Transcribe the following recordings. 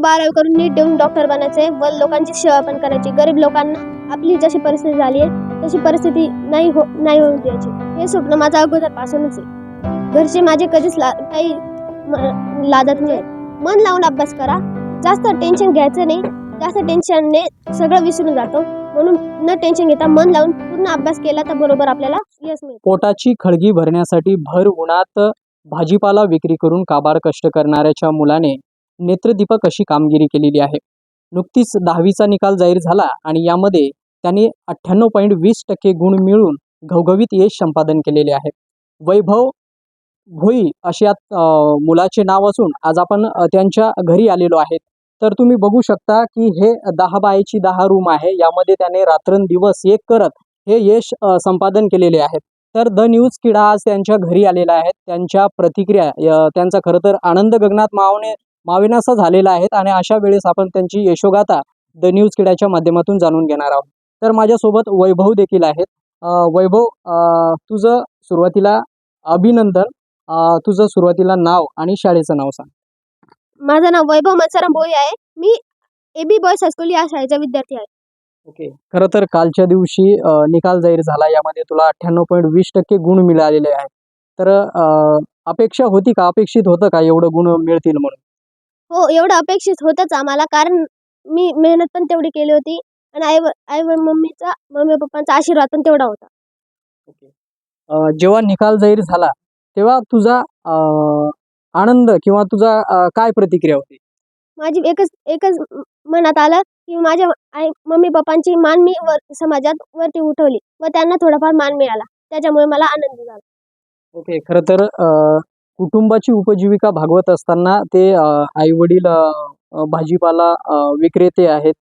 बारावी करून नीट देऊन डॉक्टर बनायचे व लोकांची सेवा पण करायची. गरीब लोकांना आपली जशी परिस्थिती झाली आहे तशी परिस्थिती नाही हो नाही होऊ द्यायची. हे स्वप्न माझं अगोदरपासूनच आहे. घरचे माझे कधीच ला काही लादत नाही. मन लावून अभ्यास करा. जास्त टेन्शन घ्यायचं नाही. जास्त टेन्शनने सगळं विसरून जातो. म्हणून न टेन्शन घेता मन लावून पूर्ण अभ्यास केला तर बरोबर आपल्याला यश मिळेल पोटाची खळगी भरण्यासाठी भर उन्हात भाजीपाला विक्री करून काबार कष्ट करणाऱ्याच्या मुलाने नेत्रदीपक अशी कामगिरी केलेली आहे. नुकतीच दहावीचा निकाल जाहीर झाला आणि यामध्ये त्यांनी अठ्ठ्याण्णव पॉईंट वीस टक्के गुण मिळून घवघवीत यश संपादन केलेले आहे. वैभव भोई असे यात मुलाचे नाव असून आज आपण त्यांच्या घरी आलेलो आहेत. तर तुम्ही बघू शकता की हे दहा बायची दहा रूम आहे. यामध्ये त्याने रात्रंदिवस एक करत हे यश संपादन केलेले आहेत तर द न्यूज किडा आज त्यांच्या घरी आलेला आहे. त्यांच्या प्रतिक्रिया त्यांचा खरं तर आनंद गगनात मावणे मावेनासा झालेला आहे आणि अशा वेळेस आपण त्यांची यशोगाथा द न्यूज किडाच्या माध्यमातून जाणून घेणार आहोत. तर माझ्यासोबत वैभव देखील आहेत. वैभव तुझं सुरुवातीला अभिनंदन तुझं सुरुवातीला नाव आणि शाळेचं नाव सांग. माझं नाव वैभव मत्साराम भोई आहे. मी ए बी बॉयज हायस्कूल या शाळेचा विद्यार्थी आहे. ओके. खरं तर कालच्या दिवशी निकाल जाहीर झाला. यामध्ये तुला अठ्ठ्याण्णव पॉईंट वीस टक्के गुण मिळालेले आहेत. तर अपेक्षा होती का? अपेक्षित होतं का? एवढं गुण मिळतील म्हणून? हो एवढं अपेक्षित होतंच आम्हाला. कारण मी मेहनत पण तेवढी केली होती आणि आई व- आई व मम्मीचा मम्मी पप्पांचा आशीर्वाद पण तेवढा होता. अ, जेव्हा निकाल जाहीर झाला तेव्हा तुझा अ, आनंद किंवा तुझा अ, काय प्रतिक्रिया होती? माझी एकच एकच म- मनात आलं की माझ्या आई मम्मी पप्पांची मान मी वर समाजात वरती उठवली व त्यांना थोडाफार मान मिळाला. त्याच्यामुळे मला आनंद झाला. ओके खरं तर अ, कुटुंबाची उपजीविका भागवत असताना ते आई वडील भाजीपाला विक्रेते आहेत.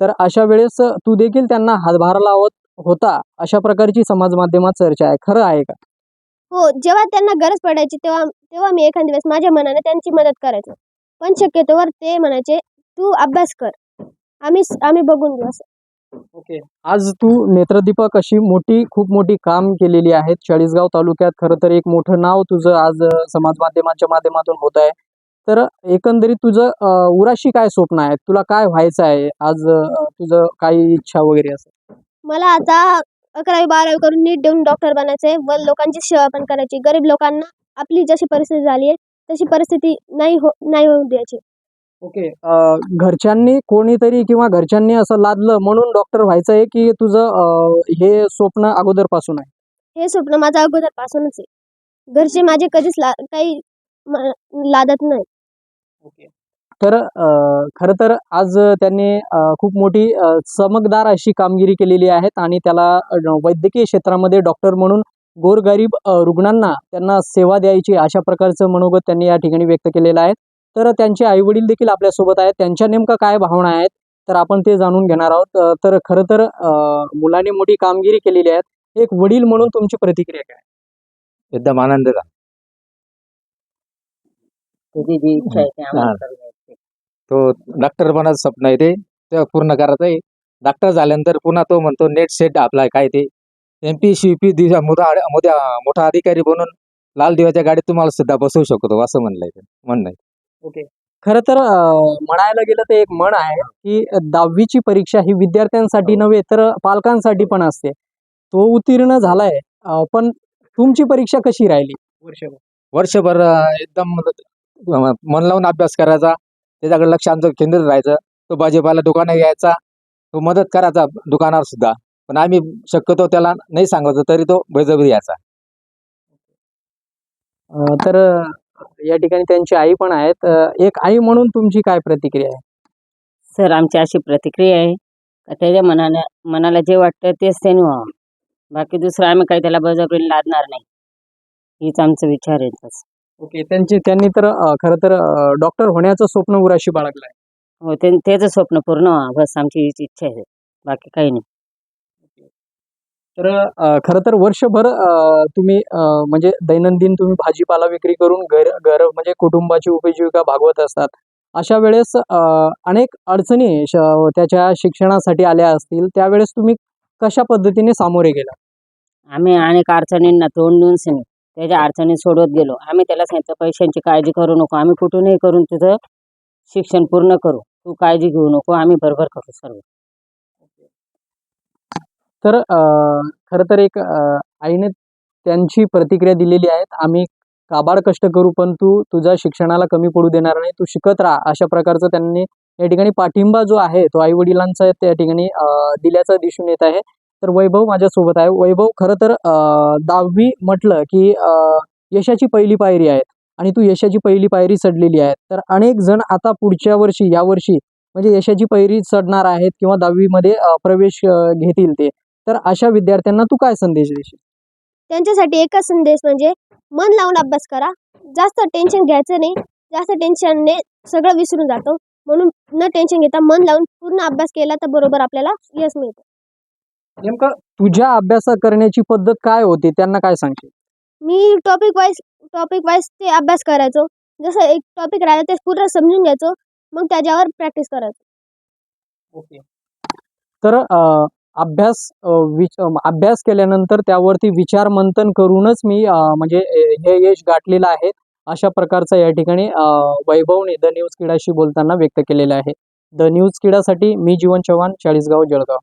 तर अशा वेळेस तू देखील त्यांना हातभार लावत होता अशा प्रकारची समाज माध्यमात चर्चा आहे. खरं आहे का? हो जेव्हा त्यांना गरज पडायची तेव्हा तेव्हा मी एखाद दिवस माझ्या मनाने त्यांची मदत करायचो. पण शक्यतोवर ते म्हणायचे तू अभ्यास कर. आम्ही आम्ही बघून घेऊ असं. ओके. आज तू नेत्रदीपक अशी मोठी खूप मोठी काम केलेली आहेत. चाळीसगाव तालुक्यात खरं तर एक मोठं नाव तुझं आज समाज माध्यमाच्या माध्यमातून होत आहे. तर एकंदरीत तुझं उराशी काय स्वप्न आहे तुला काय व्हायचं आहे? आज तुझं काही इच्छा वगैरे असं? मला आता अकरावी बारावी करून नीट देऊन डॉक्टर बनायचे व लोकांची सेवा पण करायची. गरीब लोकांना आपली जशी परिस्थिती झाली आहे तशी परिस्थिती नाही हो नाही होऊ द्यायची. ओके घरच्यांनी कोणीतरी किंवा घरच्यांनी असं लादलं म्हणून डॉक्टर व्हायचं आहे की तुझं हे स्वप्न अगोदरपासून आहे? हे स्वप्न माझं अगोदरपासूनच आहे. घरचे माझे कधीच ला काही लादत नाही ओके. तर खरं तर आज त्यांनी खूप मोठी चमकदार अशी कामगिरी केलेली आहे आणि त्याला वैद्यकीय क्षेत्रामध्ये डॉक्टर म्हणून गोरगरीब रुग्णांना त्यांना सेवा द्यायची अशा प्रकारचं मनोगत त्यांनी या ठिकाणी व्यक्त केलेलं आहे. तर त्यांचे आईवडील देखील आपल्यासोबत आहेत. त्यांच्या नेमकं काय भावना आहेत तर आपण ते जाणून घेणार आहोत. तर खरं तर अ, मुलाने मोठी कामगिरी केलेली आहे. एक वडील म्हणून तुमची प्रतिक्रिया काय? एकदम आनंद झाला. तुझी जी इच्छा आहे ते आम्हाला डॉक्टर बनायचं स्वप्न आहे ते. ते पूर्ण करायचं आहे. डॉक्टर झाल्यानंतर पुन्हा तो म्हणतो नेट सेट आपला काय ते? एम पी सी पी दिशा मोठा मोठा मोठा अधिकारी बनून लाल दिव्याच्या गाडीत तुम्हाला सुद्धा बसवू शकतो असं म्हणलंय ते. म्हणणं आहे. खरं तर म्हणायला गेलं तर एक म्हण आहे की दहावीची परीक्षा ही विद्यार्थ्यांसाठी नव्हे तर पालकांसाठी पण असते. तो उत्तीर्ण झालाय पण तुमची परीक्षा कशी राहिली? वर्षभर. वर्षभर एकदम मन लावून अभ्यास करायचा त्याच्याकडे लक्ष आमचं केंद्रित राहायचं. तो भाजीपाला दुकानात यायचा तो मदत करायचा दुकानावर सुद्धा. पण आम्ही शक्यतो त्याला नाही सांगायचो तरी तो बळजबरी यायचा. तर या ठिकाणी त्यांची आई पण आहेत. एक आई म्हणून तुमची काय प्रतिक्रिया आहे? सर आमची अशी प्रतिक्रिया आहे. का त्याच्या मनाने मनाला जे वाटतं तेच त्याने व्हावं. बाकी दुसरं आम्ही काही त्याला बळजबरीने लादणार नाही. हीच आमचा विचार आहे तसं. ओके त्यांची त्यांनी तर अं, खरं तर डॉक्टर होण्याचं स्वप्न उराशी बाळगलं आहे हो ते त्याचं स्वप्न पूर्ण व्हावं बस आमची हीच इच्छा आहे. बाकी काही नाही. तर खरं तर वर्षभर तुम्ही म्हणजे दैनंदिन तुम्ही भाजीपाला विक्री करून घर घर म्हणजे कुटुंबाची उपजीविका भागवत असतात. अशा वेळेस अनेक अडचणी त्याच्या शिक्षणासाठी आल्या असतील त्यावेळेस तुम्ही कशा पद्धतीने सामोरे गेला? आम्ही अनेक अडचणींना तोंड देऊन सिने त्याच्या अडचणी सोडवत गेलो. आम्ही त्याला सांगितलं पैशांची काळजी करू नको आम्ही कुठूनही करून तिथं शिक्षण पूर्ण करू. तू काळजी घेऊ नको आम्ही बरोबर करू सर्व. तर खर खरं तर एक आईने त्यांची प्रतिक्रिया दिलेली आहेत आम्ही काबाड कष्ट करू पण तू तुझ्या शिक्षणाला कमी पडू देणार नाही. तू शिकत राहा. अशा प्रकारचं त्यांनी या ठिकाणी पाठिंबा जो आहे तो आई वडिलांचा त्या ठिकाणी दिल्याचं दिसून येत आहे. तर वैभव माझ्यासोबत आहे. वैभव खरं तर दहावी म्हटलं की यशाची पहिली पायरी आहे आणि तू यशाची पहिली पायरी चढलेली आहे. तर अनेक जण आता पुढच्या वर्षी या वर्षी म्हणजे यशाची पायरी चढणार आहेत किंवा दहावीमध्ये प्रवेश घेतील ते. तर अशा विद्यार्थ्यांना तू काय संदेश देशील? त्यांच्यासाठी एकच संदेश म्हणजे मन लावून अभ्यास करा. जास्त टेन्शन घ्यायचं नाही. जास्त टेन्शनने सगळं विसरून जातो. म्हणून न टेन्शन घेता मन लावून पूर्ण अभ्यास केला तर बरोबर आपल्याला यश मिळतं. नेमकं तुझ्या अभ्यास करण्याची पद्धत काय होती? त्यांना काय सांगशील? मी टॉपिक वाईज टॉपिक वाईज ते अभ्यास करायचो. जसं एक टॉपिक राहिलं ते पूर्ण समजून घ्यायचो. मग त्याच्यावर प्रॅक्टिस करायचो. ओके. तर अ, अभ्यास विच अभ्यास केल्यानंतर त्यावरती विचार मंथन करूनच मी म्हणजे हे यश गाठलेलं आहे. अशा प्रकारचा या ठिकाणी वैभवने द न्यूज किडाशी बोलताना व्यक्त केलेलं आहे. द न्यूज किडासाठी मी जीवन चव्हाण चाळीसगाव जळगाव.